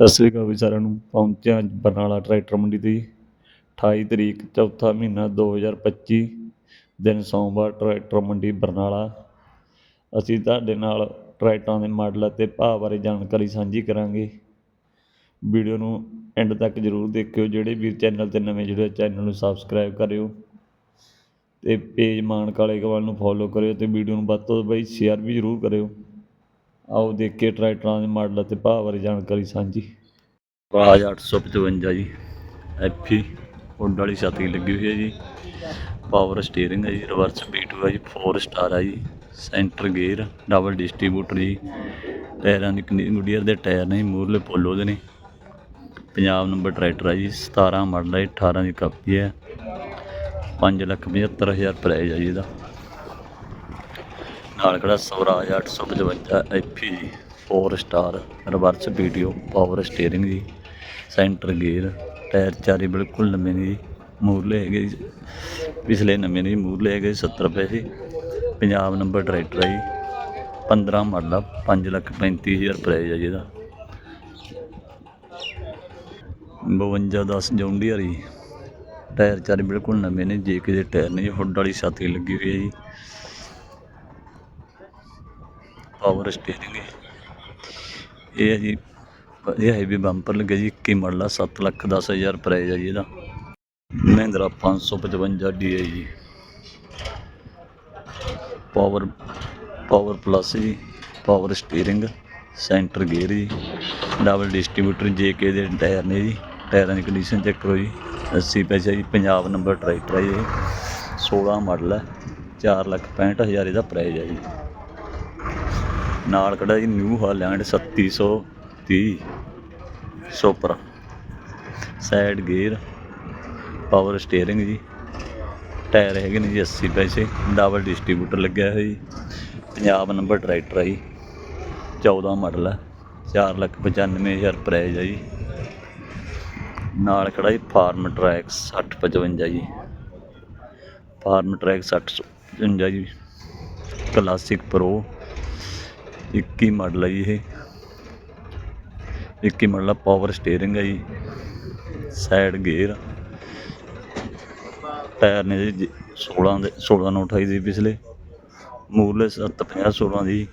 ਸਤਿ ਸ੍ਰੀ ਅਕਾਲ ਵੀ ਸਾਰਿਆਂ ਨੂੰ। ਪਹੁੰਚਿਆ ਬਰਨਾਲਾ ਟਰੈਕਟਰ ਮੰਡੀ ਤੇ ਜੀ। 28 ਤਰੀਕ, ਚੌਥਾ ਮਹੀਨਾ 2025 ਦਿਨ ਸੋਮਵਾਰ ਟਰੈਕਟਰ ਮੰਡੀ ਬਰਨਾਲਾ। ਅਸੀਂ ਤੁਹਾਡੇ ਨਾਲ ਟਰੈਕਟਰਾਂ ਦੇ ਮਾਡਲ ਅਤੇ ਭਾਅ ਬਾਰੇ ਜਾਣਕਾਰੀ ਸਾਂਝੀ ਕਰਾਂਗੇ। ਵੀਡੀਓ ਨੂੰ ਐਂਡ ਤੱਕ ਜ਼ਰੂਰ ਦੇਖਿਓ। ਜਿਹੜੇ ਵੀ ਚੈਨਲ ਤੇ ਨਵੇਂ ਜੁੜੇ ਚੈਨਲ ਨੂੰ ਸਬਸਕ੍ਰਾਈਬ ਕਰਿਓ ਤੇ ਪੇਜ ਮਾਨ ਕਾਲੇ ਕਵਾਲ ਨੂੰ ਫੋਲੋ ਕਰਿਓ ਤੇ ਵੀਡੀਓ ਨੂੰ ਵੱਧ ਤੋਂ ਵੱਧ ਸ਼ੇਅਰ ਵੀ ਜ਼ਰੂਰ ਕਰਿਓ। ਆਓ ਦੇਖੀਏ ਟਰੈਕਟਰਾਂ ਦੇ ਮਾਡਲ ਅਤੇ ਭਾਅ ਬਾਰੇ ਜਾਣਕਾਰੀ ਸਾਂਝੀ। ਰਾਜ 855 ਜੀ। ਐਫੀ ਉੱਡ ਵਾਲੀ ਛਾਤੀ ਲੱਗੀ ਹੋਈ ਹੈ ਜੀ। ਪਾਵਰ ਸਟੀਅਰਿੰਗ ਹੈ ਜੀ ਰਿਵਰਸ ਬੀਟੂ ਹੈ ਜੀ 4 ਸਟਾਰ ਹੈ ਜੀ। ਸੈਂਟਰ ਗੇਅਰ ਡਬਲ ਡਿਸਟ੍ਰੀਬਿਊਟਰ ਜੀ। ਟਾਇਰਾਂ ਦੀ ਕੰਡੀਸ਼ਨ ਗੁੱਡੀਅਰ ਦੇ ਟਾਇਰ ਨੇ ਜੀ, ਮੂਹਰਲੇ ਪੋਲੋ ਦੇ ਨੇ। ਪੰਜਾਬ ਨੰਬਰ ਟਰੈਕਟਰ ਹੈ ਜੀ 17 ਮਾਡਲ ਹੈ 18 ਦੀ ਕਾਪੀ ਹੈ। 575000 ਪ੍ਰਾਈਜ਼ ਹੈ ਜੀ ਇਹਦਾ। ਨਾਲ ਕਿਹੜਾ Swaraj 855 FE 4 star reverse video power steering ਜੀ ਸੈਂਟਰ ਗੇਅਰ ਟਾਇਰ ਚਾਰੇ ਬਿਲਕੁਲ ਨਵੇਂ ਨੇ ਜੀ ਮੂਰਲੇ ਹੈਗੇ ਜੀ, ਪਿਛਲੇ ਨਵੇਂ ਨੇ ਜੀ ਮੂਰਲੇ ਹੈਗੇ 70 ਰੁਪਏ ਸੀ, ਪੰਜਾਬ ਨੰਬਰ ਟਰੈਕਟਰ ਹੈ ਜੀ 15 ਮਾਡਲ ਆ 5 ਲੱਖ 35000 ਪ੍ਰਾਈਜ਼ ਹੈ ਜੀ ਇਹਦਾ। 52 10 ਜੌਂਡੀਅਰ ਜੀ ਟਾਇਰ ਚਾਰੇ ਬਿਲਕੁਲ ਨਵੇਂ ਨੇ, ਜੇ ਕਿਸੇ ਟਾਇਰ ਨੇ ਜੀ ਹੁੱਡ ਵਾਲੀ ਛਾਤੀ ਲੱਗੀ ਹੋਈ ਹੈ ਜੀ। ਪਾਵਰ ਸਟੀਅਰਿੰਗ ਇਹ ਹੈ ਜੀ, ਇਹ ਹੈਵੀ ਬੰਪਰ ਲੱਗਿਆ ਜੀ 21 ਮਾਡਲ ਆ 7 ਲੱਖ 10 ਹਜ਼ਾਰ ਪ੍ਰਾਈਜ਼ ਹੈ ਜੀ ਇਹਦਾ। ਮਹਿੰਦਰਾ 555 ਡੀ ਹੈ ਜੀ। ਪਾਵਰ ਪਾਵਰ ਪਲੱਸ ਜੀ ਪਾਵਰ ਸਟੀਅਰਿੰਗ ਸੈਂਟਰ ਗੇਅਰ ਜੀ। ਡਬਲ ਡਿਸਟ੍ਰੀਬਿਊਟਰ ਜੇ ਕੇ ਦੇ ਟਾਇਰ ਨੇ ਜੀ। ਟਾਇਰਾਂ ਦੀ ਕੰਡੀਸ਼ਨ ਚੈੱਕ ਕਰੋ ਜੀ। 80 ਪੈਸੇ ਜੀ, ਪੰਜਾਬ ਨੰਬਰ ਟਰੈਕਟਰ ਹੈ ਜੀ ਇਹ। 16 ਮਾਡਲ ਹੈ 4 ਲੱਖ 65 ਹਜ਼ਾਰ ਇਹਦਾ ਪ੍ਰਾਈਜ਼ ਹੈ ਜੀ। ਨਾਲ ਖੜਾ ਜੀ New Holland 3730 super side gear. Power steering ਜੀ। ਟਾਇਰ ਹੈਗੇ ਨੇ ਜੀ 80 ਪੈਸੇ। ਡਬਲ ਡਿਸਟ੍ਰੀਬਿਊਟਰ ਲੱਗਿਆ ਹੋਇਆ ਜੀ। ਪੰਜਾਬ ਨੰਬਰ ਟਰੈਕਟਰ ਹੈ ਜੀ। 14 ਮਾਡਲ ਹੈ 4 ਲੱਖ 95 ਹਜ਼ਾਰ ਪ੍ਰਾਈਜ਼ ਹੈ ਜੀ। ਨਾਲ ਖੜਾ ਜੀ ਫਾਰਮ ਟਰੈਕ 6055 ਜੀ। ਫਾਰਮ ਟਰੈਕ 6055 ਜੀ। Classic pro. 21 ਮਾਡਲ ਹੈ ਜੀ ਇਹ। 21 ਮਾਡਲ ਪਾਵਰ ਸਟੀਅਰਿੰਗ ਹੈ ਜੀ। ਸਾਈਡ ਗੇਅਰ ਟਾਇਰ ਨੇ ਜੀ 16 ਦੇ 16 ਨੂੰ 28 ਦੇ ਪਿਛਲੇ। ਮੂਰਲੇ 750 16 ਦੀ।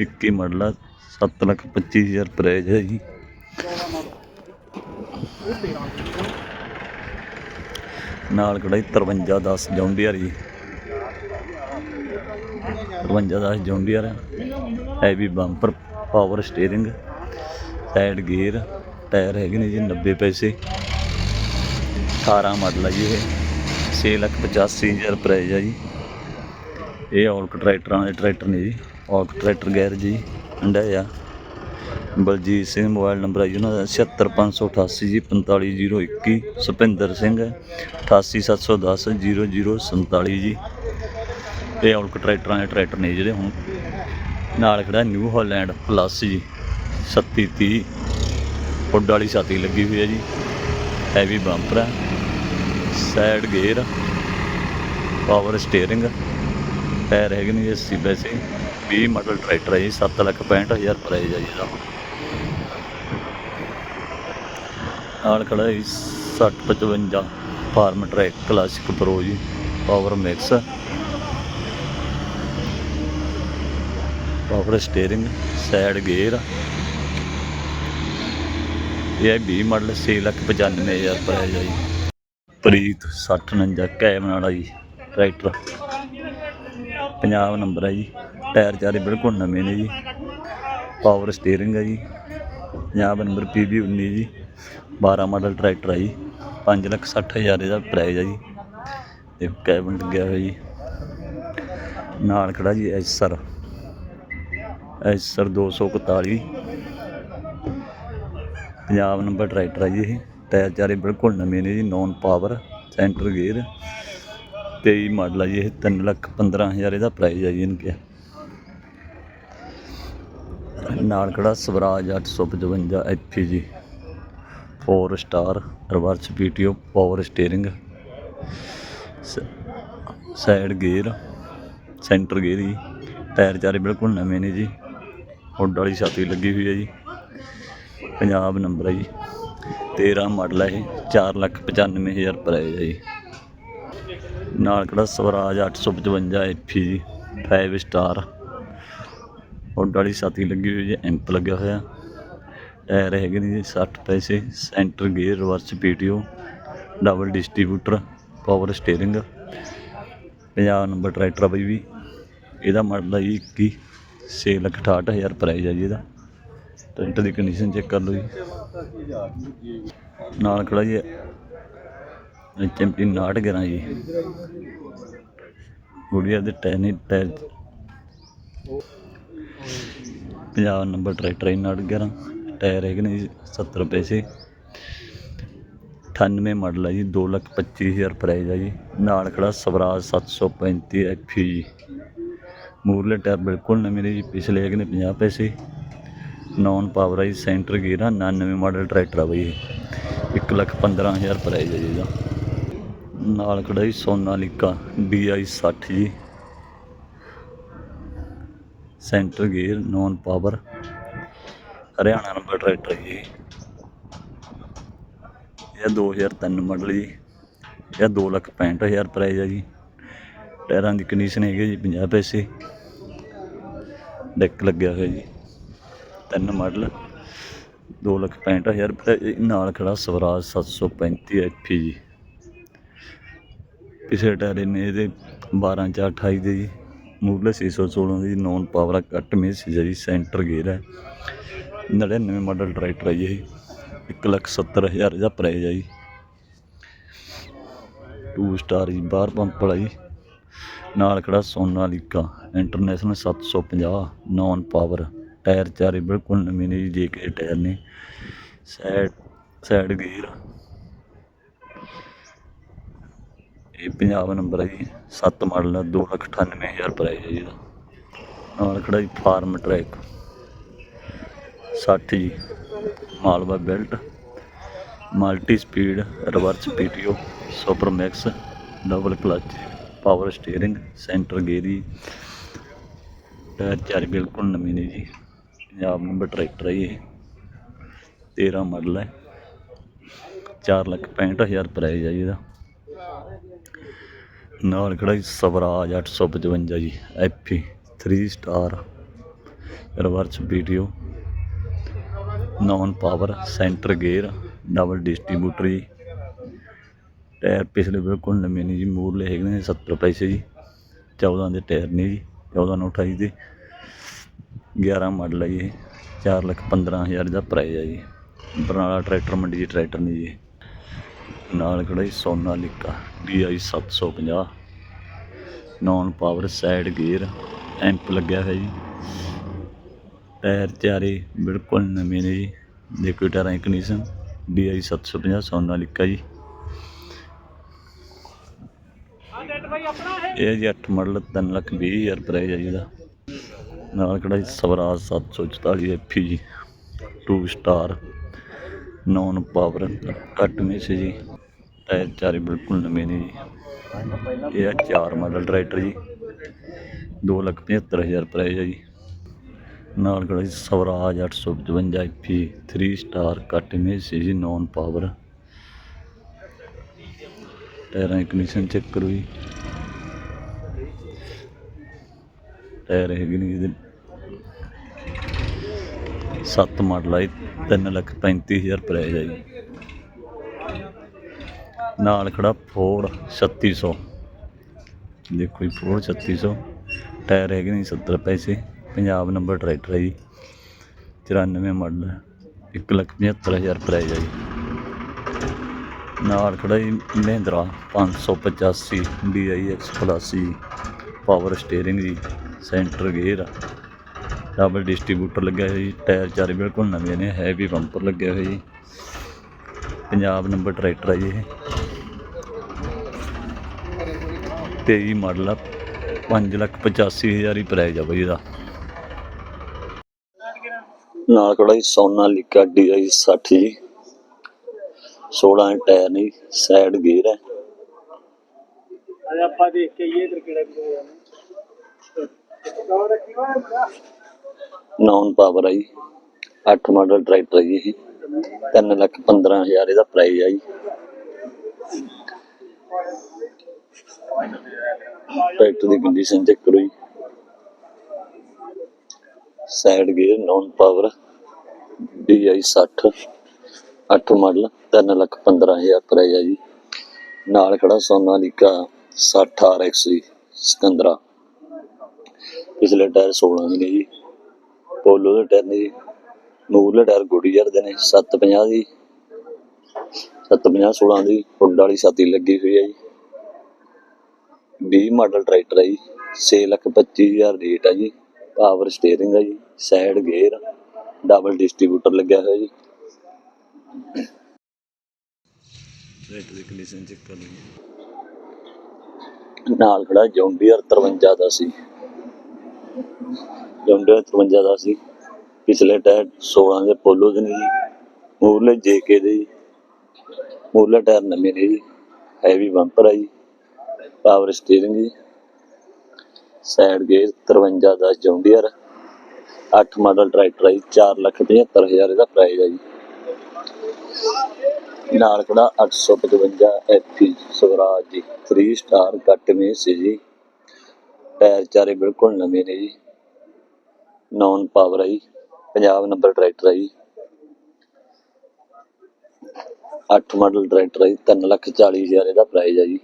21 ਮਾਡਲ ਆ 7 ਲੱਖ 25 ਹਜ਼ਾਰ ਪ੍ਰਾਈਜ਼ ਹੈ ਜੀ। ਨਾਲ ਕੜਾਈ 53 10 ਜੌਂਡੀਅਰ ਜੀ। 53 10 John Deere heavy bumper power steering side gear tyre ਹੈਗੇ ਨੇ ਜੀ 90 ਪੈਸੇ। 18 ਮਾਡਲ ਆ ਜੀ ਇਹ। 6 ਲੱਖ 85 ਹਜ਼ਾਰ ਪ੍ਰਾਈਜ਼ ਹੈ ਜੀ। ਇਹ ਔਲਕ ਟਰੈਕਟਰਾਂ ਦੇ ਟਰੈਕਟਰ ਨੇ ਜੀ। ਔਲਕ ਟਰੈਕਟਰ ਗੈਰ ਜੀ ਹੰਡਾਇਆ ਬਲਜੀਤ ਸਿੰਘ ਮੋਬਾਈਲ ਨੰਬਰ ਹੈ ਜੀ ਉਹਨਾਂ ਦਾ। 76588 ਜੀ 45021 ਸੁਪਿੰਦਰ ਸਿੰਘ 88710 0047 ਜੀ। ਇਹ ਔਲਕ ਟਰੈਕਟਰਾਂ ਦੇ ਟਰੈਕਟਰ ਨੇ ਜਿਹੜੇ ਹੁਣ ਨਾਲ ਖੜਾ ਨਿਊ ਹਾਲੈਂਡ ਪਲੱਸ ਜੀ 3730 ਹੁੱਡ ਵਾਲੀ ਛਾਤੀ ਲੱਗੀ ਹੋਈ ਹੈ ਜੀ। ਹੈਵੀ ਬੰਪਰ ਹੈ side gear power steering tyre ਹੈਗੇ ਨੇ ਜੀ 80 ਪੈਸੇ 20 ਮਾਡਲ ਟਰੈਕਟਰ ਹੈ ਜੀ 7 ਲੱਖ 65 ਹਜ਼ਾਰ ਪ੍ਰਾਈਜ਼ ਹੈ ਜੀ ਇਹਦਾ। ਨਾਲ ਖੜਾ ਹੈ 60 55 ਫਾਰਮ ਟਰੈਕ ਕਲਾਸਿਕ ਪ੍ਰੋ ਜੀ power mix power steering side gear ਇਹ ਹੈ 20 ਮਾਡਲ 6 ਲੱਖ 95 ਹਜ਼ਾਰ ਪ੍ਰਾਈਜ਼ ਹੈ ਜੀ। ਪ੍ਰੀਤ 6049 ਕੈਬਨ ਵਾਲਾ ਜੀ ਟਰੈਕਟਰ ਪੰਜਾਬ ਨੰਬਰ ਹੈ ਜੀ। ਟਾਇਰ ਚਾਰੇ ਬਿਲਕੁਲ ਨਵੇਂ ਨੇ ਜੀ। ਪਾਵਰ ਸਟੀਅਰਿੰਗ ਹੈ ਜੀ। ਪੰਜਾਬ ਨੰਬਰ ਪੀਬੀ 19 ਜੀ। 12 ਮਾਡਲ ਟਰੈਕਟਰ ਹੈ ਜੀ। 5 ਲੱਖ 60 ਹਜ਼ਾਰ ਇਹਦਾ ਪ੍ਰਾਈਜ਼ ਹੈ ਜੀ। ਤੇ ਕੈਬਨ ਲੱਗਿਆ ਹੋਇਆ ਜੀ। ਨਾਲ ਖੜਾ ਜੀ Acer. Acer 241 Punjab number tractor ਹੈ ਜੀ ਇਹ। ਟਾਇਰ ਚਾਰੇ ਬਿਲਕੁਲ ਨਵੇਂ ਨੇ ਜੀ non power centre gear 23 model ਹੈ ਜੀ ਇਹ 3 ਲੱਖ 15 ਹਜ਼ਾਰ ਇਹਦਾ ਪ੍ਰਾਈਜ਼ ਹੈ ਜੀ ਇਹਨਾਂ ਕਿਹਾ। ਨਾਲ ਖੜਾ ਸਵਰਾਜ 855 ਐਫੀ ਜੀ 4 star reverse PTO power steering side gear centre gear ਜੀ। ਟਾਇਰ ਚਾਰੇ ਬਿਲਕੁਲ ਨਵੇਂ ਨੇ ਜੀ। ਹੁੱਡ ਵਾਲੀ ਛਾਤੀ ਲੱਗੀ ਹੋਈ ਹੈ ਜੀ। ਪੰਜਾਬ ਨੰਬਰ ਹੈ ਜੀ। 13 ਮਾਡਲ ਹੈ ਇਹ 495000 ਪ੍ਰਾਈਸ ਹੈ ਜੀ। ਨਾਲ ਕਿਹੜਾ ਸਵਰਾਜ 855 ਐਫੀ ਜੀ 5 ਸਟਾਰ ਹੁੱਡ ਵਾਲੀ ਛਾਤੀ ਲੱਗੀ ਹੋਈ ਹੈ ਐਂਪ ਲੱਗਿਆ ਹੋਇਆ। ਟਾਇਰ ਹੈਗੇ ਨੇ ਜੀ 60 ਪੈਸੇ centre gear reverse PTO double distributor power steering Punjab number tractor ਆ ਬਈ ਵੀ। ਇਹਦਾ ਮਾਡਲ ਹੈ ਜੀ 21 ਛੇ ਲੱਖ ਅਠਾਹਠ ਹਜ਼ਾਰ ਪ੍ਰਾਈਸ ਹੈ ਜੀ ਇਹਦਾ। ਟਰੈਕਟਰ ਦੀ ਕੰਡੀਸ਼ਨ ਚੈੱਕ ਕਰ ਲਓ ਜੀ। ਨਾਲ ਖੜਾ ਜੀ ਚੈਂਪੀ 911 ਜੀ। ਗੁੜੀਆ ਦੇ ਟੈਨੀ ਟਾਇਰ ਪੰਜਾਬ ਨੰਬਰ ਟਰੈਕਟਰ ਹੈ 911 ਟਾਇਰ ਹੈਗੇ ਨੇ ਜੀ 70 ਪੈਸੇ। 98 ਮਾਡਲ ਹੈ ਜੀ 225000 ਪ੍ਰਾਈਸ ਹੈ ਜੀ। ਨਾਲ ਖੜਾ ਸਵਰਾਜ 735 ਐਫੀ ਜੀ। ਮੂਰਲੇ ਟਾਇਰ ਬਿਲਕੁਲ ਨਵੇਂ ਨੇ ਜੀ, ਪਿਛਲੇ ਹੈਗੇ ਨੇ 50 ਪੈਸੇ। ਨੌਨ ਪਾਵਰ ਹੈ ਜੀ ਸੈਂਟਰ ਗੇਅਰ ਆ 99 ਮਾਡਲ ਟਰੈਕਟਰ ਆ ਬਈ ਇਹ। 115000 ਪ੍ਰਾਈਸ ਹੈ ਜੀ ਇਹਦਾ। ਨਾਲ ਖੜਾ ਜੀ ਸੋਨਾਲੀਕਾ DI 60 ਜੀ। Centre gear non power Haryana number tractor ਹੈ ਜੀ ਇਹ। ਇਹ 2003 ਮਾਡਲ ਜੀ। ਇਹ 265000 ਪ੍ਰਾਈਸ ਹੈ ਜੀ। ਟਾਇਰਾਂ ਦੀ ਕੰਡੀਸ਼ਨ ਹੈਗੀ ਜੀ 50 ਪੈਸੇ। ਡੈਕ ਲੱਗਿਆ ਹੋਇਆ ਜੀ, ਤਿੰਨ ਮਾਡਲ 265000 ਰੁਪਏ ਨਾਲ ਖੜਾ ਸਵਰਾਜ 735 ਐਫੀ ਜੀ। ਪਿਛਲੇ ਟਾਇਰ ਨੇ ਇਹਦੇ 12 'ਚ 28 ਦੇ ਜੀ ਮੂਰਲੇ 616 ਦੀ ਨੌਨ ਪਾਵਰ ਕੱਟ ਮੇਸ ਹੈ ਜੀ ਸੈਂਟਰ ਗੇਅਰ ਹੈ। 99 ਮਾਡਲ ਟਰੈਕਟਰ ਹੈ ਜੀ ਇਹ 170000 ਦਾ ਪ੍ਰਾਈਸ ਹੈ ਜੀ। 2 ਸਟਾਰ ਜੀ, ਬਾਹਰ ਪੰਪ ਵਾਲਾ ਜੀ। ਨਾਲ ਖੜਾ Sonalika international 750 non power tyre ਚਾਰੇ ਬਿਲਕੁਲ ਨਵੇਂ ਨੇ ਜੀ, ਜੇ ਕੇ ਟਾਇਰ ਨੇ। ਸਾਈਡ ਸਾਈਡ ਗੇਅਰ ਇਹ ਪੰਜਾਬ ਨੰਬਰ ਹੈ ਜੀ 7 ਮਾਡਲ ਹੈ 298000 ਪ੍ਰਾਈਸ ਹੈ ਜੀ ਇਹਦਾ। ਨਾਲ ਖੜਾ ਜੀ ਫਾਰਮ ਟਰੈਕ। 60 ਜੀ, Malwa belt multi speed reverse PTO super max double clutch power steering centre ਗੇਅਰੀ tyre ਚਾਰ ਬਿਲਕੁਲ ਨਵੇਂ ਨੇ ਜੀ। ਪੰਜਾਬ ਨੰਬਰ ਟਰੈਕਟਰ ਹੈ ਜੀ ਇਹ। 13 ਮਾਡਲ ਹੈ 4 ਲੱਖ 65000 ਪ੍ਰਾਈਸ ਹੈ ਜੀ ਇਹਦਾ। ਨਾਲ ਖੜਾ ਜੀ ਸਵਰਾਜ 855 ਜੀ, FE 3 star reverse video non power centre gear double distributor ਜੀ। ਟਾਇਰ ਪਿਛਲੇ ਬਿਲਕੁਲ ਨਵੇਂ ਨੇ ਜੀ ਮੂਰਲੇ ਹੈਗੇ ਨੇ 70 ਪੈਸੇ ਜੀ 14 ਦੇ ਟਾਇਰ ਨੇ ਜੀ 14 ਨੂੰ 28 ਦੇ 11 ਮਾਡਲ ਹੈ ਜੀ ਇਹ 4 ਲੱਖ 15000 ਦਾ ਪ੍ਰਾਈਸ ਹੈ ਜੀ। ਬਰਨਾਲਾ ਟਰੈਕਟਰ ਮੰਡੀ ਜੀ ਟਰੈਕਟਰ ਨੇ ਜੀ ਨਾਲ ਖੜਾ ਜੀ Sonalika DI 750 non power side gear amp ਲੱਗਿਆ ਹੋਇਆ ਜੀ। ਟਾਇਰ ਚਾਰੇ ਬਿਲਕੁਲ ਨਵੇਂ ਨੇ ਜੀ। ਦੇਖੋ ਟਾਇਰਾਂ ਦੀ ਕੰਡੀਸ਼ਨ DI 750 ਸੋਨਾਲੀਕਾ ਜੀ। ਇਹ? ਜੀ 8 ਮਾਡਲ 3 ਲੱਖ 20 ਹਜ਼ਾਰ ਪ੍ਰਾਈਸ ਹੈ ਜੀ ਇਹਦਾ ਨਾਲ ਕਿਹੜਾ ਜੀ ਸਵਰਾਜ 744 ਐਫੀ ਜੀ 2 ਸਟਾਰ ਨੌਨ ਪਾਵਰ ਕੱਟ ਮੇਸੇ ਜੀ। ਟਾਇਰ ਚਾਰੇ ਬਿਲਕੁਲ ਨਵੇਂ ਨੇ ਜੀ। ਇਹ ਆ 4 ਮਾਡਲ ਟਰੈਕਟਰ ਜੀ 2 ਲੱਖ 75 ਹਜ਼ਾਰ ਪ੍ਰਾਈਸ ਹੈ ਜੀ। ਨਾਲ ਕਿਹੜਾ ਜੀ ਸਵਰਾਜ 855 ਐਫੀ 3 ਸਟਾਰ ਕੱਟ ਮੇਸੇ ਜੀ ਨੌਨ ਪਾਵਰ ਟਾਇਰਾਂ ਦੀ ਕੰਡੀਸ਼ਨ ਚੈੱਕ ਕਰੋ ਜੀ। ਟਾਇਰ ਹੈਗੇ ਨੇ ਇਹਦੇ 7 ਮਾਡਲ ਹੈ 3 ਲੱਖ 35000 ਪ੍ਰਾਈਸ ਹੈ ਜੀ ਨਾਲ ਖੜਾ ਫੋਰਡ 3600 ਦੇਖੋ ਜੀ ਫੋਰਡ 3600 ਟਾਇਰ ਹੈਗੇ ਨੇ 70 ਪੈਸੇ। ਪੰਜਾਬ ਨੰਬਰ ਟਰੈਕਟਰ ਹੈ ਜੀ। 94 ਮਾਡਲ 1 ਲੱਖ 75000 ਪ੍ਰਾਈਸ ਹੈ ਜੀ ਨਾਲ ਖੜਾ ਜੀ, ਮਹਿੰਦਰਾ 585 DIX ਪਲੱਸ ਜੀ। ਪਾਵਰ ਸਟੀਅਰਿੰਗ ਜੀ। ਸੈਂਟਰ ਗੇਅਰ ਡਬਲ ਡਿਸਟ੍ਰੀਬਿਊਟਰ ਲੱਗਿਆ ਹੋਇਆ ਜੀ ਟਾਇਰ ਚਾਰੇ ਬਿਲਕੁਲ ਨਵੇਂ ਨੇ ਹੈਵੀ ਬੰਪਰ ਲੱਗਿਆ ਹੋਇਆ ਜੀ। ਪੰਜਾਬ ਨੰਬਰ ਟਰੈਕਟਰ ਹੈ ਜੀ ਇਹ। 23 ਮਾਡਲ ਆ 5 ਲੱਖ 85 ਹਜ਼ਾਰ ਹੀ ਪ੍ਰਾਈਸ ਆ ਬਈ ਇਹਦਾ। ਨਾਲ ਖੜਾ ਜੀ ਸੋਨਾਲੀਕਾ DI 60 ਜੀ। 16 ਟਾਇਰ ਨੇ ਸਾਈਡ ਗੇਅਰ ਹੈ ਅੱਜ ਆਪਾਂ ਦੇਖ ਕੇ ਇਧਰ ਕਿਹੜਾ ਵੀ ਹੋਇਆ। ਨੌਨ ਪਾਵਰ ਆ ਜੀ। 8 ਮਾਡਲ ਟਰੈਕਟਰ ਜੀ ਇਹ। 3 ਲੱਖ 15 ਹਜ਼ਾਰ ਇਹਦਾ ਪ੍ਰਾਈਸ ਆ ਜੀ। ਟਰੈਕਟਰ ਦੀ ਕੰਡੀਸ਼ਨ ਚੈੱਕ ਕਰੋ ਜੀ। Side gear non power DI 60 8 model 3 lakh 15 ਹਜ਼ਾਰ ਪ੍ਰਾਈਸ ਆ ਜੀ। ਨਾਲ ਖੜਾ ਸੋਨਾਲੀਕਾ 60 RX ਜੀ, ਸਿਕੰਦਰਾ। ਪਿਛਲੇ ਟਾਇਰ 16 ਦੇ ਨੇ ਜੀ। ਪੋਲੋ ਦੇ ਟਾਇਰ ਨੇ ਜੀ। ਮੂਰਲੇ ਟਾਇਰ ਗੁੱਡੀਅਰ ਦੇ ਨੇ। 750 ਦੀ। 750 16 ਦੀ। ਹੁੱਡ ਵਾਲੀ ਛਾਤੀ ਲੱਗੀ ਹੋਈ ਹੈ ਜੀ। 20 ਮਾਡਲ ਟਰੈਕਟਰ ਹੈ ਜੀ। 6 ਲੱਖ 25 ਹਜ਼ਾਰ ਰੇਟ ਹੈ ਜੀ। ਪਾਵਰ ਸਟੀਅਰਿੰਗ ਹੈ ਜੀ। ਸਾਈਡ ਗੇਅਰ ਡਬਲ ਡਿਸਟ੍ਰੀਬਿਊਟਰ ਲੱਗਿਆ ਹੋਇਆ ਜੀ। ਟਰੈਕਟਰ ਦੀ ਕੰਡੀਸ਼ਨ ਚੈੱਕ ਕਰ ਲਈ ਨਾਲ ਖੜਾ ਜੌਂਡੀਅਰ 53 ਦਾ ਸੀ। ਜੌਂਡੀਅਰ 53 ਦਾ ਸੀ। ਪਿਛਲੇ ਟਾਇਰ 16 ਦੇ ਪੋਲੋ ਦੇ ਨੇ ਜੀ। ਮੂਰਲੇ ਜੇਕੇ ਦੇ ਜੀ। ਮੂਰਲੇ ਟਾਇਰ ਨਵੇਂ ਨੇ ਜੀ। ਹੈਵੀ ਬੰਪਰ ਹੈ ਜੀ। ਪਾਵਰ ਸਟੀਅਰਿੰਗ ਜੀ। ਸਾਈਡ ਗੇਅਰ 53 ਦਾ ਜੌਂਡੀਅਰ। 8 ਮਾਡਲ ਟਰੈਕਟਰ ਹੈ ਜੀ। 4 ਲੱਖ 75 ਹਜ਼ਾਰ ਇਹਦਾ ਪ੍ਰਾਈਸ ਹੈ ਜੀ। ਨਾਲ ਖੜਾ 855 ਐਫੀ ਸਵਰਾਜ ਜੀ। 3 ਸਟਾਰ ਕੱਟ ਮੇ ਸੀ ਜੀ। ਟਾਇਰ ਚਾਰੇ ਬਿਲਕੁਲ ਨਵੇਂ ਨੇ ਜੀ। ਨੌਨ ਪਾਵਰ ਆ ਜੀ। ਪੰਜਾਬ ਨੰਬਰ ਟਰੈਕਟਰ ਹੈ ਜੀ। 8 ਮਾਡਲ ਟਰੈਕਟਰ ਆ ਜੀ। 3 ਲੱਖ 40 ਹਜ਼ਾਰ ਇਹਦਾ ਪ੍ਰਾਈਸ ਆ ਜੀ।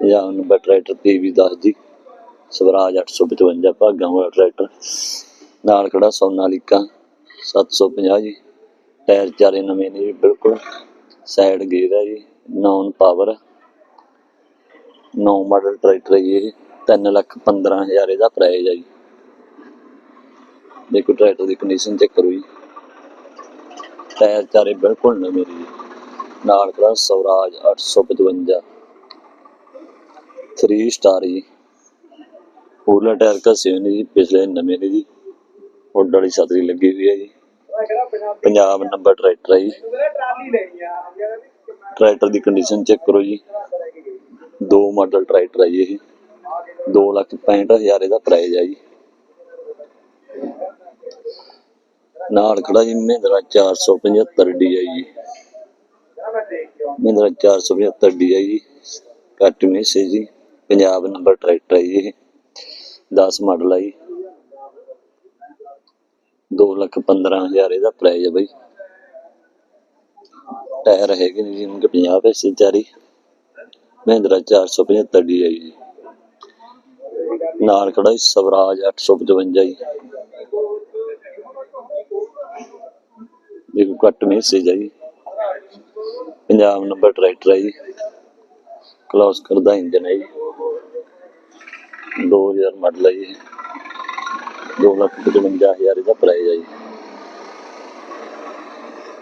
ਪੰਜਾਬ ਨੰਬਰ ਟਰੈਕਟਰ ਪੀਵੀ 10 ਜੀ। ਸਵਰਾਜ 855 ਭਾਗਾਂ ਵਾਲਾ ਟਰੈਕਟਰ ਨਾਲ ਖੜਾ ਸੋਨਾਲੀਕਾ 750 ਜੀ। ਟਾਇਰ ਚਾਰੇ ਨਵੇਂ ਨੇ ਜੀ, ਬਿਲਕੁਲ ਸਾਈਡ ਗੇਅਰ ਹੈ ਜੀ। ਨੌਨ ਪਾਵਰ 9 ਮਾਡਲ ਟਰੈਕਟਰ ਹੈ ਜੀ ਇਹ। 3 ਲੱਖ 15 ਹਜ਼ਾਰ ਇਹਦਾ ਪ੍ਰਾਈਸ ਹੈ ਜੀ। ਦੇਖੋ ਟਰੈਕਟਰ ਦੀ ਕੰਡੀਸ਼ਨ ਚੈੱਕ ਕਰੋ ਜੀ। ਟਾਇਰ ਚਾਰੇ ਬਿਲਕੁਲ ਨਵੇਂ ਜੀ। ਨਾਲ ਖੜਾ ਸਵਰਾਜ 855 3 ਸਟਾਰ ਜੀ। ਪੂਰਾ ਟਾਇਰ ਘਸੇ ਹੋਏ ਨੇ ਜੀ ਪਿਛਲੇ ਨਵੇਂ ਨੇ ਜੀ। ਹੁੱਡ ਵਾਲੀ ਛਤਰੀ ਲੱਗੀ ਹੋਈ ਹੈ ਜੀ। ਪੰਜਾਬ ਨੰਬਰ ਟਰੈਕਟਰ ਹੈ ਜੀ। ਟਰੈਕਟਰ ਦੀ ਕੰਡੀਸ਼ਨ ਚੈੱਕ ਕਰੋ ਜੀ। ਦੋ ਮਾਡਲ ਟਰੈਕਟਰ ਹੈ ਜੀ ਇਹ। 2 ਲੱਖ 65 ਹਜ਼ਾਰ ਇਹਦਾ ਪ੍ਰਾਈਸ ਹੈ ਜੀ। ਨਾਲ ਖੜਾ ਜੀ ਮਹਿੰਦਰਾ 475 DI ਜੀ। ਮਹਿੰਦਰਾ 475 DI ਜੀ। ਕੱਟ ਮੈਸੇਜ ਜੀ। ਪੰਜਾਬ ਨੰਬਰ ਟਰੈਕਟਰ ਹੈ ਜੀ ਇਹ। 10 ਮਾਡਲ ਹੈ ਜੀ। 2 ਲੱਖ 15 ਹਜ਼ਾਰ ਇਹਦਾ ਪ੍ਰਾਈਸ ਹੈ ਬਾਈ। ਟਾਇਰ ਹੈਗੇ ਨੇ ਜੀ ਉਹਨਾਂ 50 ਪੈਸੇ ਚਾਰੀ ਮਹਿੰਦਰਾ 475 ਦੀ ਹੈ ਜੀ। ਨਾਲ ਖੜਾ ਜੀ ਸਵਰਾਜ 855 ਜੀ। ਦੇਖੋ ਕੱਟ ਮੈਸੇਜ ਹੈ ਜੀ ਪੰਜਾਬ ਨੰਬਰ ਟਰੈਕਟਰ ਹੈ ਜੀ। ਕਲੋਸ ਕਰਦਾ ਇੰਜਨ ਹੈ ਜੀ। 2000 ਮਾਡਲ ਹੈ ਜੀ। 2 ਲੱਖ 55 ਹਜ਼ਾਰ ਇਹਦਾ ਪ੍ਰਾਈਸ ਹੈ ਜੀ।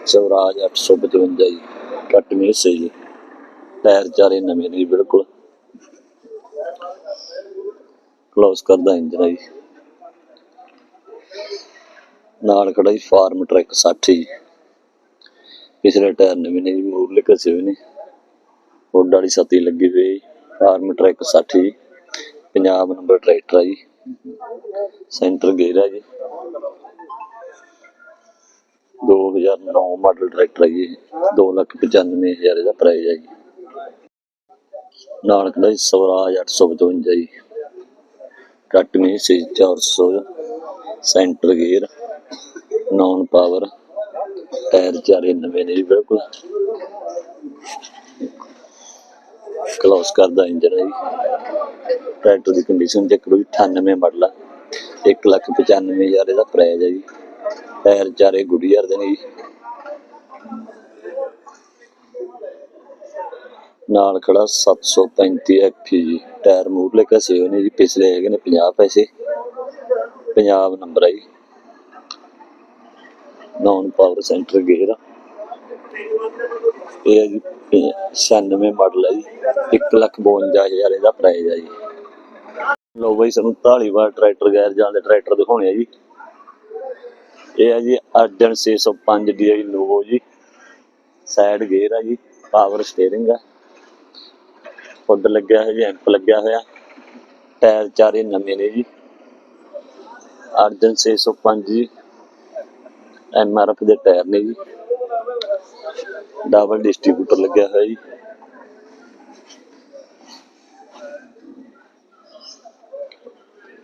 ਸਵਰਾਜ 855 ਜੀ। ਕੱਟ ਮੈਸੇਜ ਜੀ। ਟਾਇਰ ਚਾਰੇ ਨਵੇਂ ਨੇ ਜੀ ਬਿਲਕੁਲ। ਕਲੋਸ ਕਰਦਾ ਇੰਜਨ ਜੀ ਨਾਲ ਖੜਾ ਜੀ ਫਾਰਮ ਟਰੈਕ 60 ਜੀ ਪਿਛਲੇ ਟਾਇਰ ਨਵੇਂ ਨੇ ਜੀ ਮੂਰਲੇ ਘਸੇ ਹੋਏ ਨੇ ਹੁੱਡ ਵਾਲੀ ਛੱਤੀ ਲੱਗੀ ਹੋਈ ਜੀ ਫਾਰਮ ਟਰੈਕ 60 ਜੀ ਪੰਜਾਬ ਨੰਬਰ ਟਰੈਕਟਰ ਆ ਜੀ ਸੈਂਟਰ ਗੇਅਰ ਹੈ ਜੀ। 2009 ਮਾਡਲ ਟਰੈਕਟਰ ਹੈ ਜੀ। ਇਹ। 295000 ਦਾ ਪ੍ਰਾਈਸ ਹੈ ਜੀ। ਨਾਲ ਖੜਾ ਸਵਰਾਜ 855 ਜੀ। ਕੱਟ ਸੀ 400 centre gear, non power, tyre ਚਾਰੇ ਨਵੇਂ ਨੇ ਬਿਲਕੁਲ। ਕਲੋਸ ਕਰਦਾ ਇੰਜਨ ਹੈ ਟਰੈਕਟਰ ਦੀ ਕੰਡੀਸ਼ਨ ਚੈੱਕ ਕਰੋ 98 ਮਾਡਲ ਆ। 1 ਲੱਖ 95000 ਇਹਦਾ ਪ੍ਰਾਈਸ ਹੈ ਜੀ। ਟਾਇਰ ਚਾਰੇ ਗੁੱਡੀਅਰ ਦੇ ਨੇ ਜੀ। ਨਾਲ ਖੜਾ 735 ਐਫੀ ਜੀ। ਟਾਇਰ ਮੂਰਲੇ ਘਸੇ ਹੋਏ ਨੇ ਜੀ, ਪਿਛਲੇ ਹੈਗੇ ਨੇ 50 ਪੈਸੇ। ਪੰਜਾਬ ਨੰਬਰ ਹੈ ਜੀ। ਨੌਨ ਪਾਵਰ ਸੈਂਟਰ ਗੇਅਰ ਇਹ ਹੈ ਜੀ 96 ਮਾਡਲ ਹੈ ਜੀ। 1 ਲੱਖ 52000 ਇਹਦਾ ਪ੍ਰਾਈਸ ਹੈ ਜੀ। ਲੋ ਬਈ ਸਾਨੂੰ ਢਾਲੀਵਾਲ ਟਰੈਕਟਰ ਗੈਰ ਜਾਂ ਦੇ ਟਰੈਕਟਰ ਦਿਖਾਉਣੇ ਆ ਜੀ। ਇਹ ਹੈ ਜੀ ਅਰਜਨ 605 DI ਲੋਗੋ ਜੀ। ਸਾਈਡ ਗੇਅਰ ਆ ਜੀ ਪਾਵਰ ਸਟੀਅਰਿੰਗ ਆ। ਫੁੱਡ ਲੱਗਿਆ ਹੈ ਜੀ, ਐਂਪ ਲੱਗਿਆ ਹੋਇਆ। ਟਾਇਰ ਚਾਰੇ ਨਵੇਂ ਨੇ ਜੀ। ਅਰਜਨ 605 ਜੀ। ਐਮਆਰਐਫ ਦੇ ਟਾਇਰ ਨੇ ਜੀ। ਡਬਲ ਡਿਸਟ੍ਰੀਬਿਊਟਰ ਲੱਗਿਆ ਹੋਇਆ ਜੀ।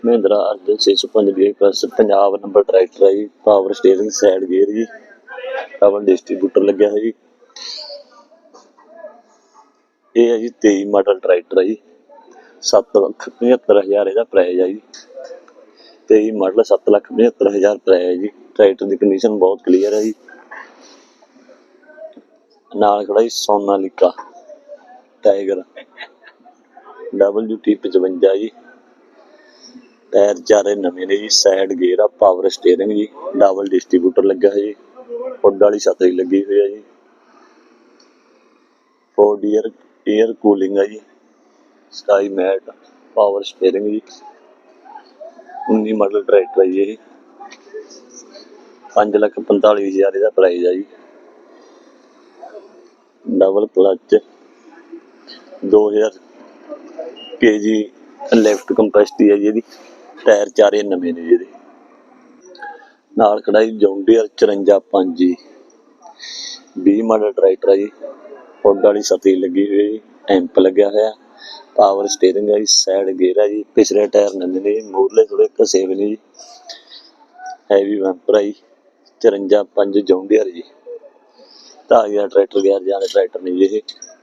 ਮਹਿੰਦਰਾ ਅਰਜਨ 605 ਦੀ ਪਲੱਸ ਪੰਜਾਬ ਨੰਬਰ ਟਰੈਕਟਰ ਹੈ ਜੀ। ਪਾਵਰ ਸਟੀਅਰਿੰਗ ਸਾਈਡ ਗੇਅਰ ਜੀ। ਡਬਲ ਡਿਸਟ੍ਰੀਬਿਊਟਰ ਲੱਗਿਆ ਹੈ ਜੀ। ਇਹ ਹੈ ਜੀ 23 ਮਾਡਲ ਟਰੈਕਟਰ ਹੈ ਜੀ। 7 ਲੱਖ 75000 ਇਹਦਾ ਪ੍ਰਾਈਸ ਹੈ ਜੀ। 23 ਮਾਡਲ 7 ਲੱਖ 75000 ਪ੍ਰਾਈਸ ਹੈ ਜੀ। ਟਰੈਕਟਰ ਦੀ ਕੰਡੀਸ਼ਨ ਬਹੁਤ ਕਲੀਅਰ ਹੈ ਜੀ। ਨਾਲ ਖੜਾ ਜੀ ਸੋਨਾਲੀਕਾ ਟਾਈਗਰ। WT 55 ਜੀ। ਟਾਇਰ ਚਾਰੇ ਨਵੇਂ ਨੇ ਜੀ ਸਾਈਡ ਗੇਅਰ ਆ ਪਾਵਰ ਸਟੀਅਰਿੰਗ ਜੀ। ਡਬਲ ਡਿਸਟ੍ਰੀਬਿਊਟਰ ਲੱਗਾ ਹੈ ਜੀ। ਹੁੱਡ ਵਾਲੀ ਛਤਰੀ ਲੱਗੀ ਹੋਈ ਹੈ ਜੀ। ਫੋਰ ਈਅਰ ਕੂਲਿੰਗ ਹੈ ਜੀ ਸਕਾਈ ਮੈਟ ਪਾਵਰ ਸਟੀਅਰਿੰਗ ਜੀ 19 ਮਾਡਲ ਟਰੈਕਟਰ ਹੈ ਜੀ ਇਹ। 5 ਲੱਖ 45 ਹਜ਼ਾਰ ਇਹਦਾ ਪ੍ਰਾਈਸ ਹੈ ਜੀ। Double clutch 2000 KG lift capacity ਹੈ ਜੀ ਇਹਦੀ। ਟਾਇਰ ਚਾਰੇ ਨਵੇਂ ਨੇ ਜੀ ਇਹਦੇ। ਨਾਲ ਖੜਾ ਜੀ ਜੌਂਡੀਅਰ 54 ਜੀ। 20 ਮਾਡਲ ਟਰੈਕਟਰ ਹੈ ਜੀ। ਹੁੱਡ ਵਾਲੀ ਸਤੀ ਲੱਗੀ ਹੋਈ ਜੀ ਐਂਪ ਲੱਗਿਆ ਹੋਇਆ। ਪਾਵਰ ਸਟੀਅਰਿੰਗ ਹੈ ਜੀ ਸਾਈਡ ਗੇਅਰ ਹੈ ਜੀ, ਪਿਛਲੇ ਟਾਇਰ ਨਵੇਂ ਨੇ ਮੂਰਲੇ ਥੋੜੇ ਘਸੇ ਹੋਏ ਨੇ ਜੀ। ਹੈਵੀ ਵੈਂਪਰ ਹੈ ਜੀ 54 5 ਜੌਂਡੀਅਰ ਜੀ। ਤਾਂ ਟਰੈਕਟਰ ਗਿਆ ਜਾਣੇ ਟਰੈਕਟਰ ਨੇ ਜੀ ਇਹ।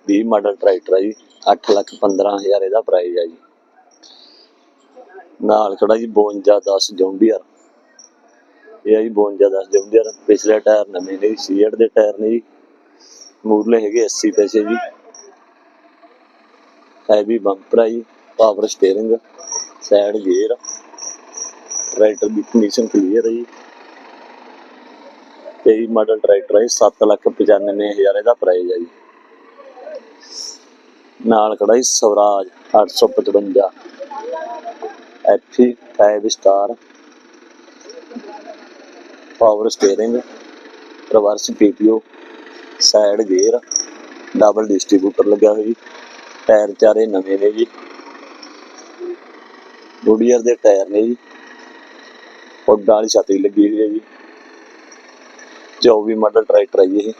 20 ਮਾਡਲ ਟਰੈਕਟਰ ਹੈ ਜੀ 8 ਲੱਖ 15 ਹਜ਼ਾਰ ਇਹਦਾ ਪ੍ਰਾਈਸ ਹੈ ਜੀ। ਨਾਲ ਖੜਾ ਜੀ 52 10 ਜੌਂਡੀਅਰ। ਇਹ ਹੈ ਜੀ 52 10 ਜੌਂਡੀਅਰ, ਪਿਛਲੇ ਟਾਇਰ ਨਵੇਂ ਨੇ ਜੀ ਦੇ ਟਾਇਰ ਨੇ ਜੀ। ਮੂਰਲੇ ਹੈਗੇ 80 ਪੈਸੇ ਜੀ। ਹੈਵੀ ਬੰਪਰ ਹੈ ਜੀ power steering side gear tractor ਦੀ ਕੰਡੀਸ਼ਨ ਕਲੀਅਰ ਹੈ ਜੀ। 23 ਮਾਡਲ ਟਰੈਕਟਰ ਹੈ 7 ਲੱਖ 95 ਹਜ਼ਾਰ ਇਹਦਾ ਪ੍ਰਾਈਸ ਹੈ ਜੀ। ਨਾਲ ਖੜਾ ਜੀ Swaraj 855 FE 5 star power steering reverse PTO side gear double distributor ਲੱਗਿਆ ਹੋਇਆ ਜੀ। ਟਾਇਰ ਚਾਰੇ ਨਵੇਂ ਨੇ ਜੀ। ਗੁਡੀਅਰ ਦੇ ਟਾਇਰ ਨੇ ਜੀ। ਹੁੱਡ ਵਾਲੀ ਛਤਰੀ ਲੱਗੀ ਹੋਈ ਹੈ ਜੀ। 24 ਮਾਡਲ ਟਰੈਕਟਰ ਹੈ ਜੀ ਇਹ।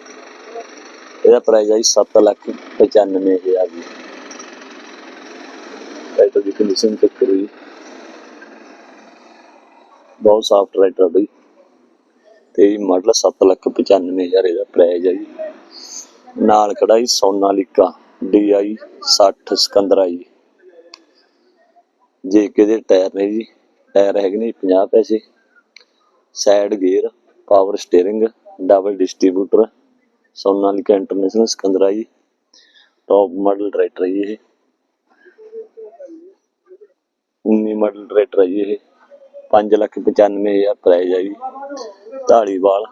ਇਹਦਾ ਪ੍ਰਾਈਸ ਹੈ ਜੀ 7 ਲੱਖ 95 ਹਜ਼ਾਰ ਜੀ। ਟਰੈਕਟਰ ਦੀ ਕੰਡੀਸ਼ਨ ਚੈੱਕ ਕਰੋ ਜੀ। ਬਹੁਤ ਸਾਫ਼ ਟਰੈਕਟਰ ਹੈ ਬਈ ਤੇ ਮਾਡਲ 7 ਲੱਖ 95 ਹਜ਼ਾਰ ਇਹਦਾ ਪ੍ਰਾਈਜ਼ ਹੈ ਜੀ। ਨਾਲ ਖੜਾ ਜੀ ਸੋਨਾਲੀਕਾ DI 60 ਸਿਕੰਦਰਾ ਜੀ। ਜੇ ਦੇ ਟਾਇਰ ਨੇ ਜੀ ਟਾਇਰ ਹੈਗੇ ਨੇ ਜੀ 50 ਪੈਸੇ। Side gear power steering double distributor Sonalika international Sikander ਜੀ। ਟੌਪ ਮਾਡਲ ਟਰੈਕਟਰ ਹੈ ਜੀ ਇਹ। 19 ਮਾਡਲ ਟਰੈਕਟਰ ਹੈ ਜੀ ਇਹ। 5 ਲੱਖ 95 ਹਜ਼ਾਰ ਪ੍ਰਾਈਸ ਹੈ ਜੀ। ਢਾਲੀਵਾਲ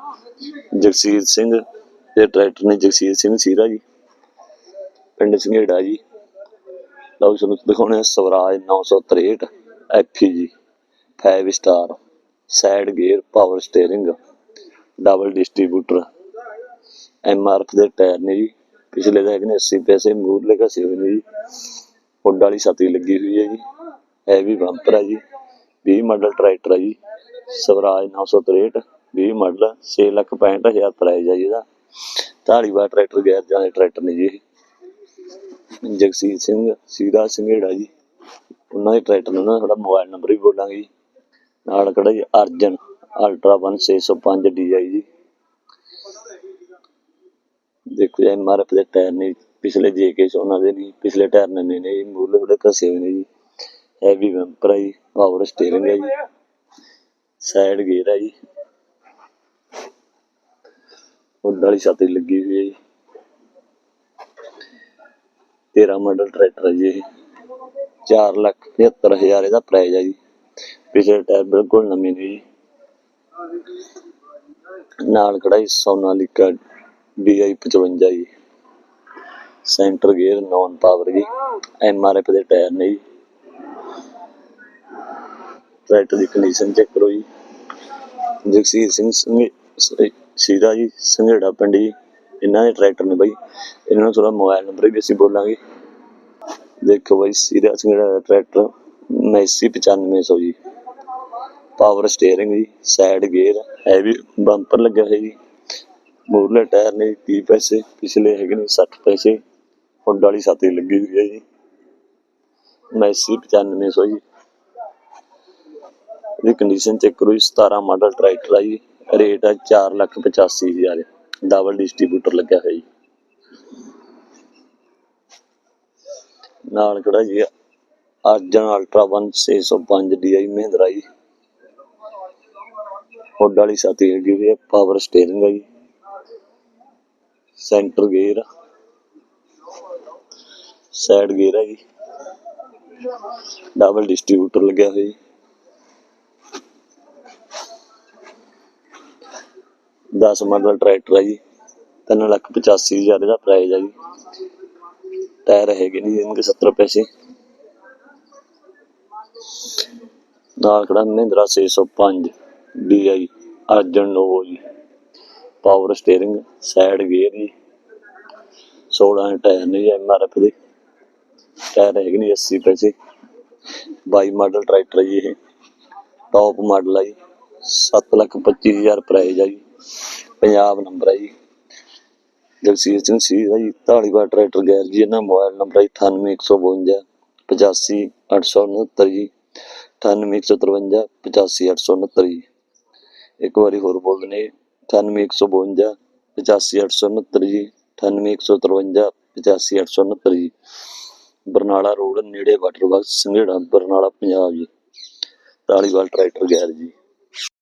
ਜਗਸੀਰ ਸਿੰਘ ਦੇ ਟਰੈਕਟਰ ਨੇ ਜਗਸੀਰ ਸਿੰਘ ਸੀਰਾ ਜੀ, ਪਿੰਡ ਸੰਘੇੜਾ ਜੀ। ਲਓ ਤੁਹਾਨੂੰ ਦਿਖਾਉਣੇ ਆ ਸਵਰਾਜ 963 ਐਫੀ ਜੀ। 5 star side gear power steering double distributor MRF ਦੇ ਟਾਇਰ ਨੇ ਜੀ। ਪਿਛਲੇ ਦਾ ਹੈਗੇ ਨੇ 80 ਪੈਸੇ ਮੂਰਲੇ ਘਸੇ ਹੋਏ ਨੇ ਜੀ। ਉੱਡ ਵਾਲੀ ਛਤਰੀ ਲੱਗੀ ਹੋਈ ਹੈ ਜੀ। ਇਹ ਵੀ ਬੰਪਰ ਹੈ ਜੀ। 20 ਮਾਡਲ ਟਰੈਕਟਰ ਹੈ ਜੀ, ਸਵਰਾਜ 963 20 ਮਾਡਲ 6 ਲੱਖ 65 ਪ੍ਰਾਈਸ ਹੈ ਜੀ ਇਹਦਾ। ਢਾਲੀਵਾਲ ਟਰੈਕਟਰ ਗੈਰ ਜਾਣੇ ਟਰੈਕਟਰ ਨੇ ਜੀ ਜਗਸੀਰ ਸਿੰਘ, ਸੀਰਾ ਸਿੰਘੇੜਾ ਜੀ, ਉਹਨਾਂ ਦੇ ਟਰੈਕਟਰ ਨੇ ਉਹਨਾਂ ਸਾਡਾ ਮੋਬਾਈਲ ਨੰਬਰ ਵੀ ਬੋਲਾਂਗੇ ਜੀ। ਨਾਲ ਕਿਹੜਾ ਜੀ ਅਰਜਨ, ਅਲਟਰਾ 1605 DI ਜੀ। ਦੇਖੋ ਐਮਆਰਐਫ ਦੇ ਟਾਇਰ ਨੇ ਪਿਛਲੇ ਜੇਕੇ ਉਹਨਾਂ ਦੇ ਨਹੀਂ ਪਿਛਲੇ ਟਾਇਰ ਨਵੇਂ ਨੇ ਜੀ ਮੂਰਲੇ ਥੋੜੇ ਘਸੇ ਹੋਏ ਨੇ ਜੀ। ਹੈਵੀ ਵੈਂਪਰ ਹੈ ਜੀ ਪਾਵਰ ਸਟੀਅਰਿੰਗ ਹੈ ਜੀ। ਸਾਈਡ ਗੇਅਰ ਹੈ ਜੀ। ਹੁੱਡ ਵਾਲੀ ਛਤਰੀ ਲੱਗੀ ਹੋਈ ਹੈ ਜੀ। 13 ਮਾਡਲ ਟਰੈਕਟਰ ਹੈ ਜੀ 4 ਲੱਖ 75 ਇਹਦਾ ਪ੍ਰਾਈਸ ਹੈ ਜੀ। ਪਿਛਲੇ ਟਾਇਰ ਬਿਲਕੁਲ ਨਵੇਂ ਨੇ ਜੀ। ਨਾਲ ਖੜਾ ਜੀ ਸੋਨਾਲੀਕਾ DI 55 ਜੀ। ਸੈਂਟਰ ਗੇਅਰ ਨੌਨ ਪਾਵਰ ਜੀ। ਐਮ ਆਰ ਐਫ ਦੇ ਟਾਇਰ ਨੇ ਜੀ। ਟਰੈਕਟਰ ਦੀ ਕੰਡੀਸ਼ਨ ਚੈੱਕ ਕਰੋ ਜੀ। ਜਗਸੀਰ ਸਿੰਘ ਸੰਘੇ- ਜੀ, ਸੰਘੇੜਾ ਪਿੰਡ ਜੀ, ਇਹਨਾਂ ਦੇ ਟਰੈਕਟਰ ਨੇ ਬਾਈ। ਇਹਨਾਂ ਨੂੰ ਥੋੜਾ ਮੋਬਾਈਲ ਨੰਬਰ ਵੀ ਅਸੀਂ ਬੋਲਾਂਗੇ। ਦੇਖੋ ਬਾਈ ਸੀਰਾ ਸੰਘੇੜਾ ਦਾ ਟਰੈਕਟਰ 79 9500 ਜੀ। ਪਾਵਰ ਸਟੀਅਰਿੰਗ ਜੀ ਸਾਈਡ ਗੇਅਰ ਹੈਵੀ ਬੰਪਰ ਲੱਗਿਆ ਹੋਇਆ ਜੀ। ਮੂਰਲੇ ਟਾਇਰ ਨੇ 30 ਪੈਸੇ, ਪਿਛਲੇ ਹੈਗੇ ਨੇ 60 ਪੈਸੇ। ਫੁੱਡ ਵਾਲੀ ਸਾਥੀ ਲੱਗੀ ਹੋਈ ਹੈ ਜੀ। ਮੈਸੀ 9500 ਜੀ। ਇਹਦੀ ਕੰਡੀਸ਼ਨ ਚੈੱਕ ਕਰੋ ਜੀ 17 ਮਾਡਲ ਟਰੈਕਟਰ ਆ ਜੀ ਰੇਟ ਆ 485000 ਡਬਲ ਡਿਸਟ੍ਰੀਬਿਊਟਰ ਲੱਗਿਆ ਹੋਇਆ ਜੀ। ਨਾਲ ਕਿਹੜਾ ਜੀ, ਅਰਜਨ ਅਲਟਰਾ 1605 DI ਮਹਿੰਦਰਾ ਜੀ। ਹੁੱਡ ਵਾਲੀ ਸਾਥੀ ਹੈਗੀ ਹੋਈ ਪਾਵਰ ਸਟੀਅਰਿੰਗ ਹੈ ਜੀ। ਸੈਂਟਰ ਗੇਅਰ ਸਾਈਡ ਗੇਅਰ ਹੈ ਜੀ। ਡਬਲ ਡਿਸਟ੍ਰੀਬਿਊਟਰ ਲੱਗਿਆ ਹੋਇਆ ਜੀ। 10 ਮਾਡਲ ਟਰੈਕਟਰ ਹੈ ਜੀ 3 ਲੱਖ 85 ਹਜ਼ਾਰ ਦਾ ਪ੍ਰਾਈਸ ਹੈ ਜੀ। ਟਾਇਰ ਹੈਗੇ ਨਹੀਂ ਇਹਨਾਂ 70 ਪੈਸੇ। ਨਾਲ ਖੜਾ ਮਹਿੰਦਰਾ 605 DI ਅਰਜਨ ਨੋਵੋ ਜੀ। ਪਾਵਰ ਸਟੀਅਰਿੰਗ ਸਾਈਡ ਗੇਅਰ ਜੀ। 16 ਟਾਇਰ ਨੇ ਜੀ ਐਮਆਰਐਫ ਦੇ। ਟਾਇਰ ਹੈਗੇ ਨੇ 80 ਪੈਸੇ। 22 ਮਾਡਲ ਟਰੈਕਟਰ ਜੀ ਇਹ। ਟੌਪ ਮਾਡਲ ਹੈ ਜੀ 7 ਲੱਖ 25 ਹਜ਼ਾਰ ਪ੍ਰਾਈਸ ਹੈ ਜੀ। ਪੰਜਾਬ ਨੰਬਰ ਹੈ ਜੀ। ਜਗਸੀਰ ਸਿੰਘ ਸੀ ਦਾ ਜੀ ਢਾਲੀਵਾਲ ਟਰੈਕਟਰ ਗੈਰ ਜੀ, ਇਹਨਾਂ ਮੋਬਾਈਲ ਨੰਬਰ ਹੈ 98152 85869 ਜੀ 98153 85869 ਜੀ। ਇੱਕ ਵਾਰੀ ਹੋਰ ਬੋਲ ਦਨੇ 98152 85869 ਜੀ 98153 85869 ਜੀ। ਬਰਨਾਲਾ ਰੋਡ, ਨੇੜੇ ਵਾਟਰ ਬਾਕਸ ਸੰਘੇੜਾ, ਬਰਨਾਲਾ, ਪੰਜਾਬ ਜੀ। ਢਾਲੀਵਾਲ ਟਰੈਕਟਰ ਗੈਰ ਜੀ।